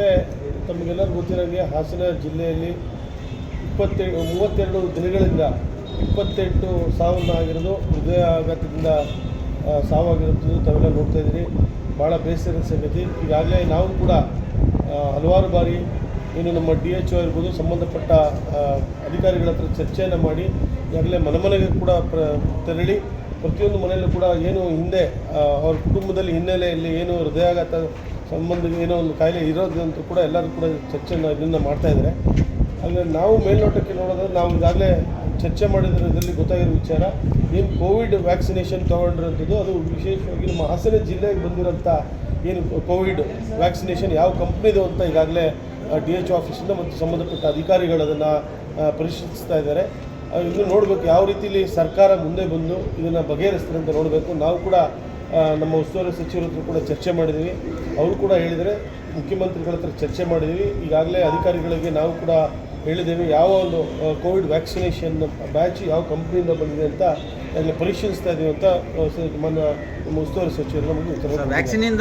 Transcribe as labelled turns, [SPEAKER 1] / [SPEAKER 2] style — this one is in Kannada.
[SPEAKER 1] ಈಗಾಗಲೇ ತಮಗೆಲ್ಲರೂ ಗೊತ್ತಿರೋಂಗೆ ಹಾಸನ ಜಿಲ್ಲೆಯಲ್ಲಿ ಇಪ್ಪತ್ತೆರಡು ಮೂವತ್ತೆರಡು ದಿನಗಳಿಂದ ಇಪ್ಪತ್ತೆಂಟು ಸಾವನ್ನ ಆಗಿರೋದು ಹೃದಯಾಘಾತದಿಂದ ಸಾವಾಗಿರೋದು ತಾವೆಲ್ಲ ನೋಡ್ತಾ ಇದ್ದೀರಿ. ಭಾಳ ಬೇಸರದ ಸಂಗತಿ. ಈಗಾಗಲೇ ನಾವು ಕೂಡ ಹಲವಾರು ಬಾರಿ ಏನು ನಮ್ಮ ಡಿ ಎಚ್ ಒ ಇರ್ಬೋದು, ಸಂಬಂಧಪಟ್ಟ ಅಧಿಕಾರಿಗಳ ಹತ್ರ ಚರ್ಚೆಯನ್ನು ಮಾಡಿ, ಈಗಾಗಲೇ ಮನೆ ಮನೆಗೆ ಕೂಡ ಪ್ರ, ತೆರಳಿ, ಪ್ರತಿಯೊಂದು ಮನೆಯಲ್ಲೂ ಕೂಡ ಏನು ಹಿಂದೆ ಅವ್ರ ಕುಟುಂಬದಲ್ಲಿ ಹಿನ್ನೆಲೆಯಲ್ಲಿ ಏನು ಹೃದಯಾಘಾತ ಸಂಬಂಧ ಏನೋ ಒಂದು ಕಾಯಿಲೆ ಇರೋದಂತೂ ಕೂಡ ಎಲ್ಲರೂ ಕೂಡ ಚರ್ಚೆಯನ್ನು ಇದನ್ನು ಮಾಡ್ತಾ ಇದ್ದಾರೆ. ಆದರೆ ನಾವು ಮೇಲ್ನೋಟಕ್ಕೆ ನೋಡೋದ್ರೆ ನಾವು ಈಗಾಗಲೇ ಚರ್ಚೆ ಮಾಡಿದ್ರಲ್ಲಿ ಗೊತ್ತಾಗಿರೋ ವಿಚಾರ, ಏನು ಕೋವಿಡ್ ವ್ಯಾಕ್ಸಿನೇಷನ್ ತೊಗೊಂಡಿರೋಂಥದ್ದು, ಅದು ವಿಶೇಷವಾಗಿ ನಮ್ಮ ಹಾಸನ ಜಿಲ್ಲೆಗೆ ಬಂದಿರೋಂಥ ಏನು ಕೋವಿಡ್ ವ್ಯಾಕ್ಸಿನೇಷನ್ ಯಾವ ಕಂಪ್ನಿದು ಅಂತ ಈಗಾಗಲೇ ಡಿ ಎಚ್ ಆಫೀಸಿಂದ ಮತ್ತು ಸಂಬಂಧಪಟ್ಟ ಅಧಿಕಾರಿಗಳು ಅದನ್ನು ಪರಿಶೀಲಿಸ್ತಾ ಇದ್ದಾರೆ. ಇದು ನೋಡಬೇಕು ಯಾವ ರೀತಿಲಿ ಸರ್ಕಾರ ಮುಂದೆ ಬಂದು ಇದನ್ನು ಬಗೆಹರಿಸ್ತಾರೆ ಅಂತ ನೋಡಬೇಕು. ನಾವು ಕೂಡ ನಮ್ಮ ಉಸ್ತುವಾರಿ ಸಚಿವರ ಹತ್ರ ಕೂಡ ಚರ್ಚೆ ಮಾಡಿದ್ದೀವಿ ಅವರು ಕೂಡ ಹೇಳಿದರೆ ಮುಖ್ಯಮಂತ್ರಿಗಳ ಹತ್ರ ಚರ್ಚೆ ಮಾಡಿದ್ದೀವಿ ಈಗಾಗಲೇ ಅಧಿಕಾರಿಗಳಿಗೆ ನಾವು ಕೂಡ ಹೇಳಿದ್ದೇವೆ ಯಾವ ಒಂದು ಕೋವಿಡ್ ವ್ಯಾಕ್ಸಿನೇಷನ್ ಬ್ಯಾಚ್ ಯಾವ ಕಂಪ್ನಿಯಿಂದ ಬಂದಿದೆ ಅಂತ ಪರಿಶೀಲಿಸ್ತಾ ಇದ್ದೀವಿ ಅಂತ ಮಾನ್ಯ ನಮ್ಮ ಉಸ್ತುವಾರಿ ಸಚಿವರು ನಮಗೆ ಉತ್ತರ